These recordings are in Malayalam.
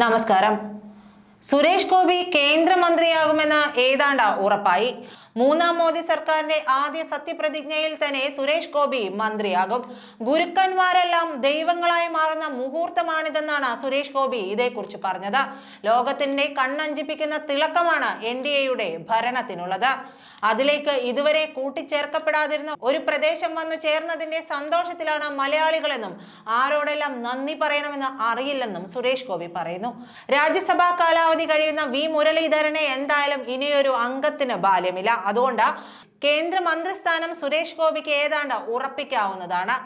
നമസ്കാരം. സുരേഷ് ഗോപി കേന്ദ്രമന്ത്രിയാകുമെന്ന് ഏതാണ്ട് ഉറപ്പായി? മൂന്നാം മോദി സർക്കാരിന്റെ ആദ്യ സത്യപ്രതിജ്ഞയിൽ തന്നെ സുരേഷ് ഗോപി മന്ത്രിയാകും. ഗുരുക്കന്മാരെല്ലാം ദൈവങ്ങളായി മാറുന്ന മുഹൂർത്തമാണിതെന്നാണ് സുരേഷ് ഗോപി ഇതേക്കുറിച്ച് പറഞ്ഞത്. ലോകത്തിന്റെ കണ്ണഞ്ചിപ്പിക്കുന്ന തിളക്കമാണ് എൻ ഡി എയുടെ ഭരണത്തിനുള്ളത്. അതിലേക്ക് ഇതുവരെ കൂട്ടിച്ചേർക്കപ്പെടാതിരുന്ന ഒരു പ്രദേശം വന്നു ചേർന്നതിന്റെ സന്തോഷത്തിലാണ് മലയാളികളെന്നും ആരോടെല്ലാം നന്ദി പറയണമെന്ന് അറിയില്ലെന്നും സുരേഷ് ഗോപി പറയുന്നു. രാജ്യസഭാ കാലാവധി കഴിയുന്ന വി മുരളീധരനെ എന്തായാലും ഇനിയൊരു അംഗത്തിന് ബാല്യമില്ല. അതുകൊണ്ട് കേന്ദ്രമന്ത്രിസ്ഥാനം സുരേഷ് ഗോപിക്ക് ഏതാണ്ട് ഉറപ്പിക്കാവുന്നതാണ്.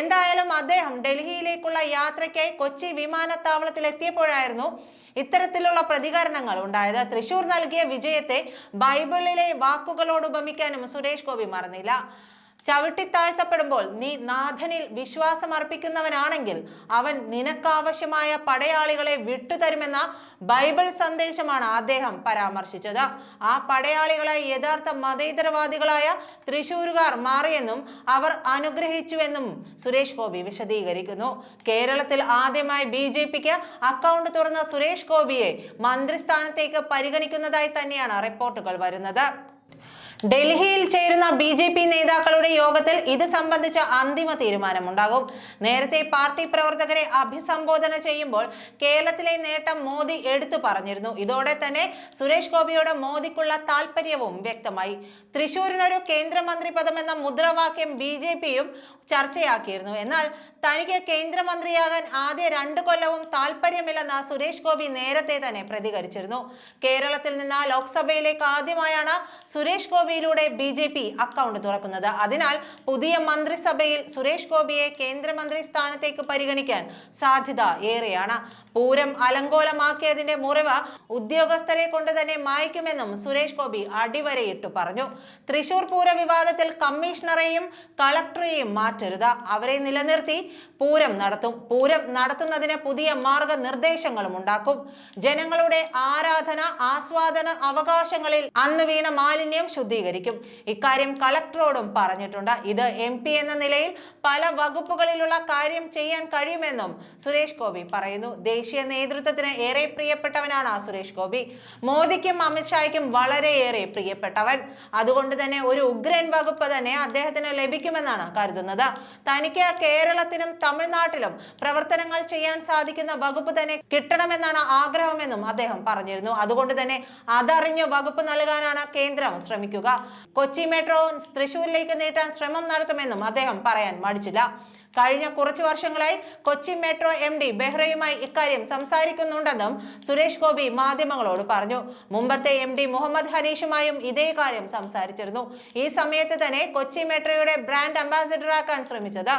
എന്തായാലും അദ്ദേഹം ഡൽഹിയിലേക്കുള്ള യാത്രയ്ക്കായി കൊച്ചി വിമാനത്താവളത്തിൽ എത്തിയപ്പോഴായിരുന്നു ഇത്തരത്തിലുള്ള പ്രതികരണങ്ങൾ ഉണ്ടായത്. തൃശൂർ നൽകിയ വിജയത്തെ ബൈബിളിലെ വാക്കുകളോട് ഉപമിക്കാനും സുരേഷ് ഗോപി മറന്നില്ല. ചവിട്ടിത്താഴ്ത്തപ്പെടുമ്പോൾ നീ നാഥനിൽ വിശ്വാസം അർപ്പിക്കുന്നവനാണെങ്കിൽ അവൻ നിനക്കാവശ്യമായ പടയാളികളെ വിട്ടുതരുമെന്ന ബൈബിൾ സന്ദേശമാണ് അദ്ദേഹം പരാമർശിച്ചത്. ആ പടയാളികളെ യഥാർത്ഥ മതേതരവാദികളായ തൃശൂരുകാർ മാറിയെന്നും അവർ അനുഗ്രഹിച്ചുവെന്നും സുരേഷ് ഗോപി വിശദീകരിക്കുന്നു. കേരളത്തിൽ ആദ്യമായി ബി ജെ പിക്ക് അക്കൗണ്ട് തുറന്ന സുരേഷ് ഗോപിയെ മന്ത്രിസ്ഥാനത്തേക്ക് പരിഗണിക്കുന്നതായി തന്നെയാണ് റിപ്പോർട്ടുകൾ വരുന്നത്. ഡൽഹിയിൽ ചേരുന്ന ബി ജെ പി നേതാക്കളുടെ യോഗത്തിൽ ഇത് സംബന്ധിച്ച അന്തിമ തീരുമാനമുണ്ടാകും. നേരത്തെ പാർട്ടി പ്രവർത്തകരെ അഭിസംബോധന ചെയ്യുമ്പോൾ കേരളത്തിലെ നേട്ടം മോദി എടുത്തു പറഞ്ഞിരുന്നു. ഇതോടെ തന്നെ സുരേഷ് ഗോപിയോട് മോദിക്കുള്ള താല്പര്യവും വ്യക്തമായി. തൃശൂരിനൊരു കേന്ദ്രമന്ത്രി പദമെന്ന മുദ്രാവാക്യം ബി ജെ പിയും ചർച്ചയാക്കിയിരുന്നു. എന്നാൽ തനിക്ക് കേന്ദ്രമന്ത്രിയാകാൻ ആദ്യ രണ്ട് കൊല്ലവും താല്പര്യമില്ലെന്ന് സുരേഷ് ഗോപി നേരത്തെ തന്നെ പ്രതികരിച്ചിരുന്നു. കേരളത്തിൽ നിന്ന് ലോക്സഭയിലേക്ക് ആദ്യമായാണ് സുരേഷ് ഗോപിയിലൂടെ ബി ജെ പി അക്കൗണ്ട് തുറക്കുന്നത്. അതിനാൽ പുതിയ മന്ത്രിസഭയിൽ സുരേഷ് ഗോപിയെ കേന്ദ്രമന്ത്രി സ്ഥാനത്തേക്ക് പരിഗണിക്കാൻ സാധ്യത ഏറെയാണ്. പൂരം അലങ്കോലമാക്കിയതിന്റെ മുറിവ് ഉദ്യോഗസ്ഥരെ കൊണ്ട് തന്നെ മായ്ക്കുമെന്നും സുരേഷ് ഗോപി അടിവരയിട്ടു പറഞ്ഞു. തൃശൂർ പൂര വിവാദത്തിൽ കമ്മീഷണറെയും കളക്ടറെയും മാറ്റരുത്. അവരെ നിലനിർത്തി പൂരം നടത്തും. പൂരം നടത്തുന്നതിന് പുതിയ മാർഗനിർദ്ദേശങ്ങളും ഉണ്ടാക്കും. ജനങ്ങളുടെ ആരാധന ആസ്വാദന അവകാശങ്ങളിൽ അന്ന് വീണ മാലിന്യം ശുദ്ധീകരിക്കും. ഇക്കാര്യം കളക്ടറോടും പറഞ്ഞിട്ടുണ്ട്. ഇത് എം എന്ന നിലയിൽ പല വകുപ്പുകളിലുള്ള കാര്യം ചെയ്യാൻ കഴിയുമെന്നും സുരേഷ് ഗോപി പറയുന്നു. ദേശീയ നേതൃത്വത്തിന് ഏറെ പ്രിയപ്പെട്ടവനാണ് സുരേഷ് ഗോപി. മോദിക്കും അമിത്ഷായ്ക്കും വളരെയേറെ പ്രിയപ്പെട്ടവൻ. അതുകൊണ്ട് തന്നെ ഒരു ഉഗ്രൻ വകുപ്പ് തന്നെ അദ്ദേഹത്തിന് ലഭിക്കുമെന്നാണ് കരുതുന്നത്. തനിക്ക് കേരളത്തിലും തമിഴ്നാട്ടിലും പ്രവർത്തനങ്ങൾ ചെയ്യാൻ സാധിക്കുന്ന വകുപ്പ് തന്നെ കിട്ടണമെന്നാണ് ആഗ്രഹമെന്നും അദ്ദേഹം പറഞ്ഞിരുന്നു. അതുകൊണ്ട് തന്നെ അതറിഞ്ഞ് വകുപ്പ് നൽകാനാണ് കേന്ദ്രം ശ്രമിക്കുക. കൊച്ചി മെട്രോ തൃശൂരിലേക്ക് നീട്ടാൻ ശ്രമം നടത്തുമെന്നും അദ്ദേഹം പറയാൻ മടിച്ചില്ല. കഴിഞ്ഞ കുറച്ചു വർഷങ്ങളായി കൊച്ചി മെട്രോ എം ഡി ബെഹ്റയുമായി ഇക്കാര്യം സംസാരിക്കുന്നുണ്ടെന്നും സുരേഷ് ഗോപി മാധ്യമങ്ങളോട് പറഞ്ഞു. മുമ്പത്തെ എം ഡി മുഹമ്മദ് ഹനീഷുമായും ഇതേ കാര്യം സംസാരിച്ചിരുന്നു. ഈ സമയത്ത് തന്നെ കൊച്ചി മെട്രോയുടെ ബ്രാൻഡ് അംബാസിഡറാക്കാൻ ശ്രമിച്ചത്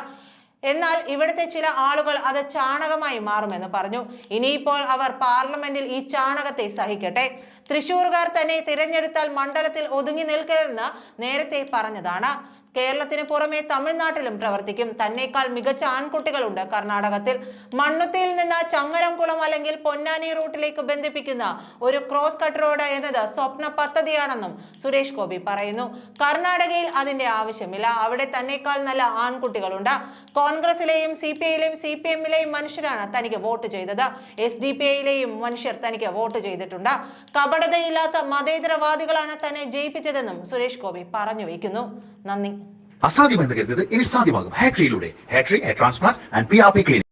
എന്നാൽ ഇവിടുത്തെ ചില ആളുകൾ അത് ചാണകമായി മാറുമെന്ന് പറഞ്ഞു. ഇനിയിപ്പോൾ അവർ പാർലമെന്റിൽ ഈ ചാണകത്തെ സഹിക്കട്ടെ. തൃശൂർകാർ തന്നെ തിരഞ്ഞെടുത്താൽ മണ്ഡലത്തിൽ ഒതുങ്ങി നിൽക്കരുതെന്ന് നേരത്തെ പറഞ്ഞതാണ്. കേരളത്തിന് പുറമെ തമിഴ്നാട്ടിലും പ്രവർത്തിക്കും. തന്നേക്കാൾ മികച്ച ആൺകുട്ടികളുണ്ട്. കർണാടകത്തിൽ മണ്ണുത്തിയിൽ നിന്ന് ചങ്ങരംകുളം അല്ലെങ്കിൽ പൊന്നാനി റൂട്ടിലേക്ക് ബന്ധിപ്പിക്കുന്ന ഒരു ക്രോസ് കട്ട് റോഡ് എന്നത് സ്വപ്ന പദ്ധതിയാണെന്നും സുരേഷ് ഗോപി പറയുന്നു. കർണാടകയിൽ അതിന്റെ ആവശ്യമില്ല. അവിടെ തന്നേക്കാൾ നല്ല ആൺകുട്ടികളുണ്ട്. കോൺഗ്രസിലെയും സി പി ഐയിലെയും സി പി എമ്മിലെയും മനുഷ്യരാണ് തനിക്ക് വോട്ട് ചെയ്തത്. എസ് ഡി പി ഐയിലെയും മനുഷ്യർ തനിക്ക് വോട്ട് ചെയ്തിട്ടുണ്ട്. കപടതയില്ലാത്ത മതേതരവാദികളാണ് തന്നെ ജയിപ്പിച്ചതെന്നും സുരേഷ് ഗോപി പറഞ്ഞു വയ്ക്കുന്നു. നന്ദി. അസാധ്യമെന്ന് കരുതുന്നത് ഇനി സാധ്യമാകും. ഹാട്രിയിലൂടെ ഹാട്രി hair transplant and P R P clinic